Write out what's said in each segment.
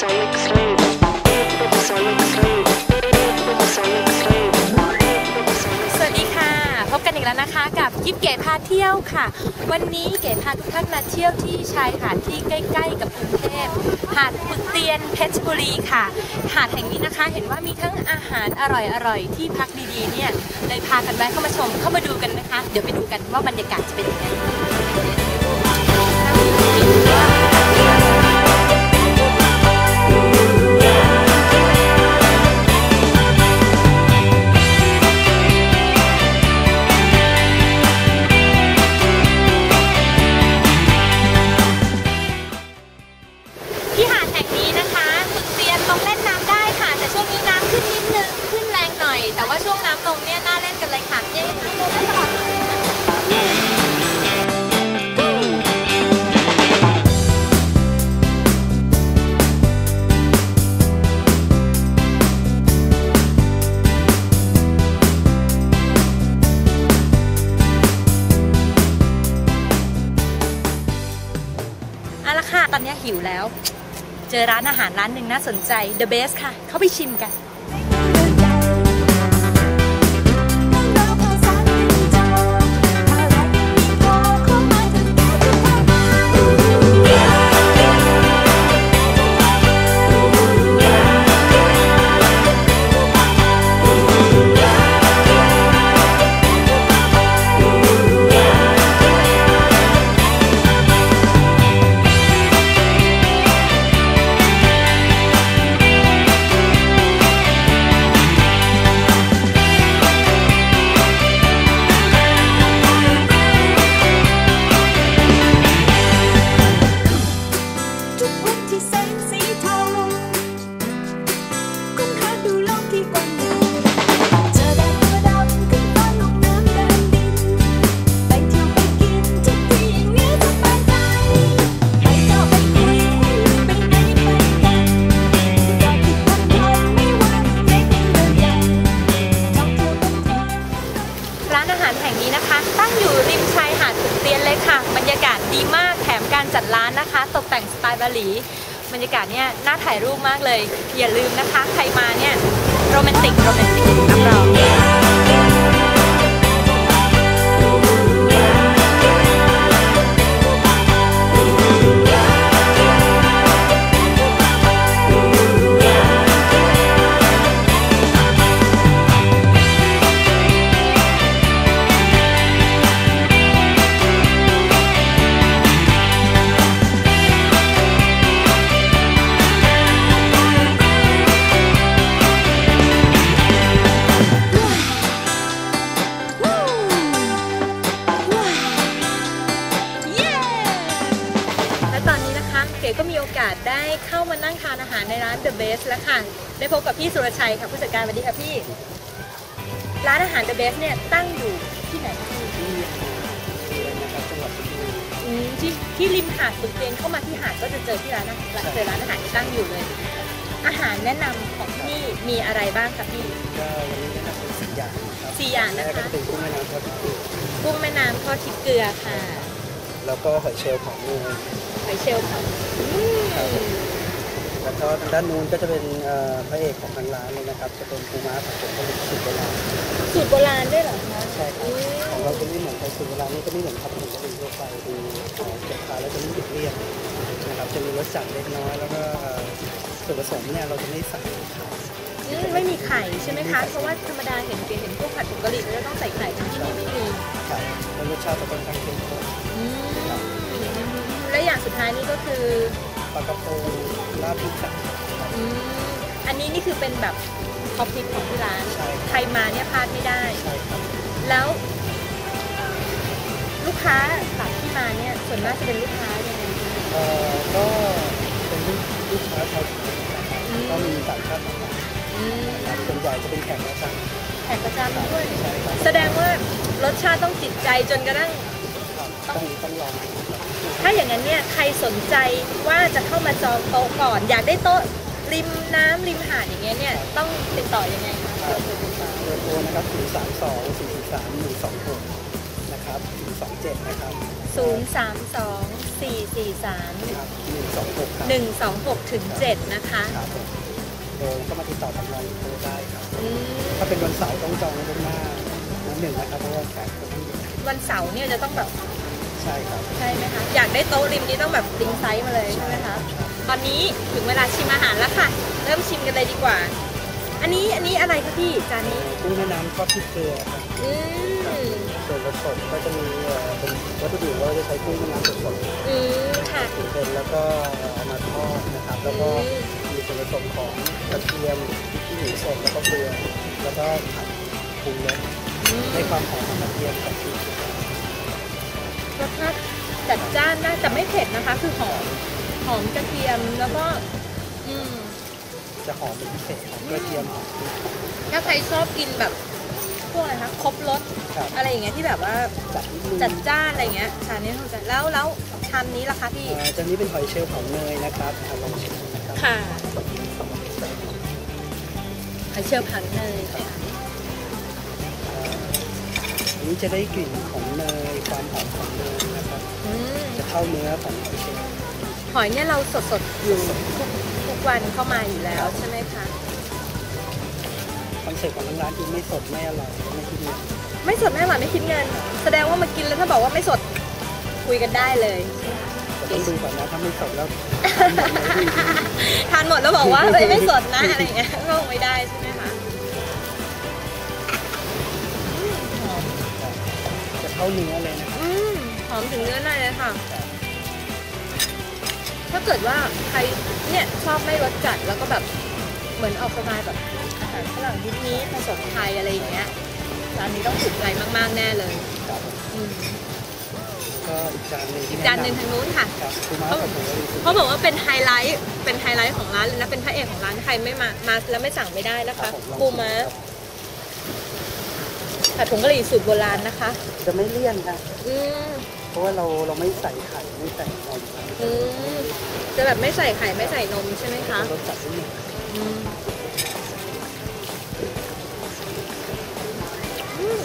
สวัสดีค่ะ พบกันอีกแล้วนะคะกับยิปเก๋พาเที่ยวค่ะ วันนี้เก๋พาทุกท่านมาเที่ยวที่ชายหาดที่ใกล้ ๆ กับกรุงเทพหาดปึกเตียนเพชรบุรีค่ะ หาดแห่งนี้นะคะ เห็นว่ามีทั้งอาหารอร่อยๆที่พักดีๆเนี่ยเลยพากันแวะเข้ามาชมเข้ามาดูกันนะคะ เดี๋ยวไปดูกันว่าบรรยากาศจะเป็นยังไง เอาละค่ะ ตอนนี้หิวแล้ว เจอร้านอาหารร้านหนึ่งน่าสนใจ The Best ค่ะ เข้าไปชิมกัน หลีบรรยากาศเนี่ยน่าถ่ายรูปมากเลย อย่าลืมนะคะ ใครมาเนี่ยโรแมนติกโรแมนติกรับรองาสได้เข้ามานั่งทานอาหารในร้าน The Best แล้วค่ะ ได้พบกับพี่สุรชัยค่ะผู้จัดการสวัสดีค่ะพี่ ร้านอาหาร The Best เนี่ยตั้งอยู่ที่ไหนคะพี่อืมที่ที่ริมหาดสุดเตียนเข้ามาที่หาดก็จะเจอที่ร้านอาหารเจอร้านอาหารที่ตั้งอยู่เลย อาหารแนะนำของที่นี่มีอะไรบ้างคะพี่ก็วันนี้แนะนำเป็นสี่อย่างครับสี่อย่างแรนะกก็คะจะเป็นกุ้งแม่น้ำทอดพริกเกลือกุ้งแม่น้ำทอดพริกเกลือค่ะ แล้วก็หอยเชลล์ของนูนหอยเชลล์ค่ะอืมแล้วก็ทางด้านนู้นก็จะเป็นเอ่อพระเอกของทางร้านเลยนะครับ จะเป็นปูม้าผัดผงกะหรี่สูตรโบราณสูตรโบราณด้วยเหรอคะใช่ครับของเราจะไม่เหมือนกับสูตรโบราณนี่ก็ไม่เหมือนผัดผงกะหรี่ทั่วไปคือเอ่อเก็บทานแล้วจะไม่ติดเลี่ยนนะครับจะมีรสจัดเล็กน้อยแล้วก็เอ่อส่วนผสมเนี่ยเราจะไม่ใส่อืม ไม่มีไข่ใช่ไหมคะ เพราะว่าธรรมดาเห็นเห็นพวกผัดผงกะหรี่เขาจะต้องใส่ไข่ที่นี่ไม่มีครับแล้วรสชาติจะค่อนข้างเข้มข้นอืมและอย่างสุดท้ายนี่ก็คือปลากระพงราดพริกสับอืมอันนี้นี่คือเป็นแบบท็อปพิกของที่ร้านใช่ครับใครมาเนี่ยพลาดไม่ได้ใช่ครับแล้ว ลูกค้าต่างที่มาเนี่ยส่วนมากจะเป็นลูกค้ายังไงคะเอ่อก็ ส่วนใหญ่จะเป็นแขกรับเชิญแขกประจำด้วยใช่ครับแสดงว่ารสชาติต้องติดใจจนกระทั่ง ต้องต้องลองดูครับถ้าอย่างนั้นเนี่ยใครสนใจว่าจะเข้ามาจองโต๊ะก่อน อยากได้โต๊ะริมน้ำริมหาดอย่างเงี้ยเนี่ยต้องติดต่อยังไงคะเบอร์โทรนะครับ0 3 2 4 3 1 2 6นะครับนะครับ127นะครับ032 443 ครับ126ครับ126ถึง7นะคะ ครับผม โทรเข้ามาติดต่อทางเราโทรได้ครับอืมถ้าเป็นวันเสาร์ต้องจองล่วงหน้านะหนึ่งนะครับเพราะว่าแขกคนที่อยู่วันเสาร์เนี่ยจะต้องแบบใช่ครับ ใช่ไหมคะ อยากได้โต๊ะริมนี้ต้องแบบริมไซส์มาเลยใช่ไหมคะ ตอนนี้ถึงเวลาชิมอาหารแล้วค่ะ เริ่มชิมกันเลยดีกว่า อันนี้อันนี้อะไรคะพี่จานนี้กุ้งแม่น้ำทอดพริกเกลือครับอืมส่วนผสมก็จะมีเอ่อเป็นวัตถุดิบว่าจะใช้กุ้งแม่น้ำสดอืมค่ะๆเป็นแล้วก็เอามาทอดนะครับ แล้วก็มี ส่วนผสมของกระเทียมพริกขี้หนูสดแล้วก็เกลือแล้วก็ผัดปรุงรสอืมให้ความหอมของกระเทียมกับพริกรสชาติจัดจ้านนะแต่ไม่เผ็ดนะคะ คือหอมหอมกระเทียมแล้วก็ อืมจะหอมเป็นพิเศษครับกระเทียมหอมพริกถ้าใครชอบกินแบบพวกอะไรคะครบรสครับอะไรอย่างเงี้ยที่แบบว่าจัดนิดนึงจัดจ้านอะไรเงี้ยชามนี้ถูกใจแล้วแล้วชามนี้ล่ะคะพี่ เอ่อจานนี้เป็นหอยเชลล์ของเนยนะครับอะลองชิมนะ ครับค่ะหอยเชลล์ผังเนยค่ะเอ่ออันนี้จะได้กลิ่นของเนยความหอมของเนยนะครับอืมจะเข้าเนื้อของหอยเชลล์หอยเนี่ยเราสดสดๆอยู่ทุกทุกวันเข้ามาอยู่แล้วใช่ไหมคะคอนเซ็ปต์ของทางร้านคือไม่สดไม่อร่อยไม่คิดเงินไม่สดไม่หวานไม่คิดเงิน แสดงว่ามากินแล้วถ้าบอกว่าไม่สดคุยกันได้เลยแต่ต้องดูก่อนนะถ้าไม่สดแล้วทานหมดแล้วบอกว่าเฮ้ยไม่สดนะอะไรอย่างเงี้ยก็คงไม่ได้ใช่ไหมคะอืมหอมจะเข้าเนื้อเลยนะครับอืมหอมถึงเนื้อในเลยค่ะ ถ้าเกิดว่าใครเนี่ยชอบไม่รสจัดแล้วก็แบบเหมือนออกสไตล์แบบอาหารฝรั่งนิดนี้ผสมไทยอะไรอย่างเงี้ยร้านนี้ต้องถูกใจมากๆแน่เลยครับอืม ก็อีกจานหนึ่งอีที่กจานหนึ่งทางนู้นค่ะ ครับคือม้ากับหมูเขาบอกว่าเป็นไฮไลท์ เป็นไฮไลท์ของร้านเลยนะ เป็นพระเอกของร้านใครไม่มา มาแล้วไม่สั่งไม่ได้นะครัคะบผมลองปูชิม้าครับผัดผงกะหรี่สูตรโบราณนะคะ จะไม่เลี่ยนครับอืม เพราะว่าเราเราไม่ใส่ไข่ไม่ใส่นมครับอืม จะแบบไม่ใส่ไข่ไม่ใส่นมใช่ไหมคะ รสจัดนิดนึงอืมอืม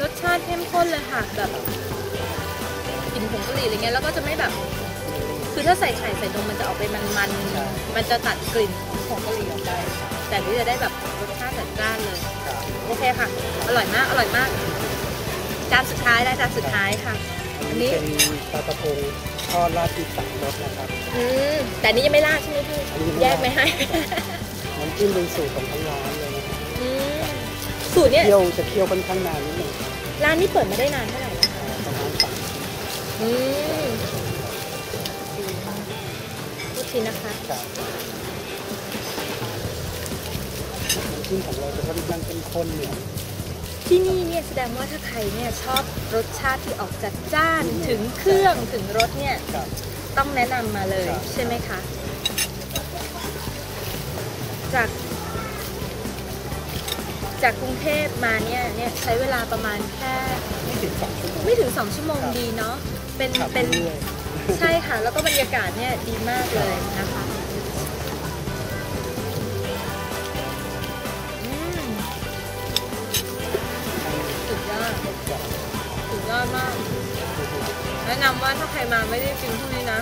รสชาติเข้มข้นเลยค่ะ แบบกลิ่น ผงกะหรี่อะไรเงี้ยแล้วก็จะไม่แบบ คือถ้าใส่ไข่ใส่นมมันจะออกไปมันๆมันจะตัดกลิ่นของผงกะหรี่ออกไป แต่นี่จะได้แบบรสชาติจัดจ้านเลยครับโอเคค่ะ อร่อยมาก อร่อยมาก จานสุดท้ายแล้วจานสุดท้ายค่ะ อันนี้เป็นปลากระพงทอดราดพริกสามรสนะครับ อืม แต่อันนี้ยังไม่ราดใช่ไหมพี่ อันนี้ยังไม่แยราด กไม่ให้ น้ำจิ้มเป็นสูตรของทางร้านเลยนะครับอืมสูตรเนี่ยเคี่ยวจะเคี่ยวค่อนข้างนานนิดหนึงร้านนี้เปิดมาได้นานเท่าไหร่ อืมลูกชิ้นนะคะครับน้ำจิ้มของเราจะค่อนข้างเข้มข้นเหนียวที่นี่เนี่ยแสดงว่าถ้าใครเนี่ยชอบรสชาติที่ออกจัดจ้านถึงเครื่องถึงรสเนี่ยครับ ต้องแนะนำมาเลยครับ ใช่ไหมคะ จาก จากกรุงเทพมาเนี่ยเนี่ยใช้เวลาประมาณแค่ ไม่ถึงสองชั่วโมง ไม่ถึง 2 ชั่วโมงครับ ดีเนาะ เป็นขับเป็นเรื่อยใช่ค่ะ แล้วก็บรรยากาศเนี่ยดีมากเลยนะคะอืมสุดยอดสุดยอดมาก แนะนำว่าถ้าใครมาไม่ได้กินพวกนี้นะ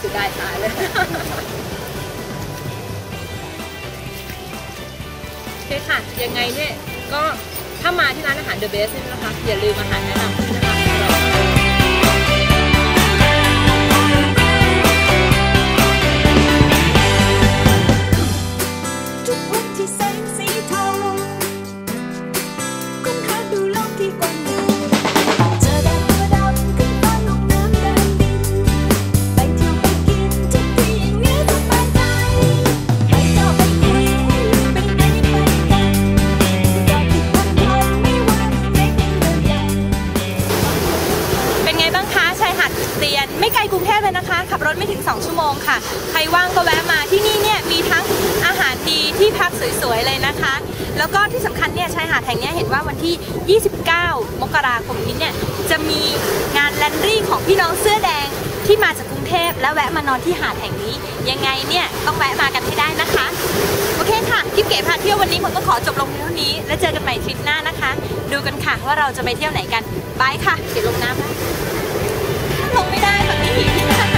สุดได้ตายเลยโอเคค่ะ ยังไงเนี่ย ก็ถ้ามาที่ร้านอาหาร The Best เนี่ยนะคะ อย่าลืมอาหารแนะนำ เลยนะคะ ขับรถไม่ถึง 2 ชั่วโมงค่ะ ใครว่างก็แวะมาที่นี่เนี่ยมีทั้งอาหารดีที่พักสวยๆเลยนะคะ แล้วก็ที่สำคัญเนี่ยชายหาดแห่งนี้เห็นว่าวันที่ 29 มกราคมนี้เนี่ยจะมีงานแลนดี้ของพี่น้องเสื้อแดงที่มาจากกรุงเทพแล้วแวะมานอนที่หาดแห่งนี้ ยังไงเนี่ยต้องแวะมากันให้ได้นะคะโอเคค่ะคลิปเก๋พาเที่ยววันนี้ผมก็ขอจบลงเท่านี้ แล้วเจอกันใหม่ทริปหน้านะคะ ดูกันค่ะว่าเราจะไปเที่ยวไหนกันบายค่ะเก๋ลงน้ำแล้ว ลงไม่ได้แบบนี้ที่มัน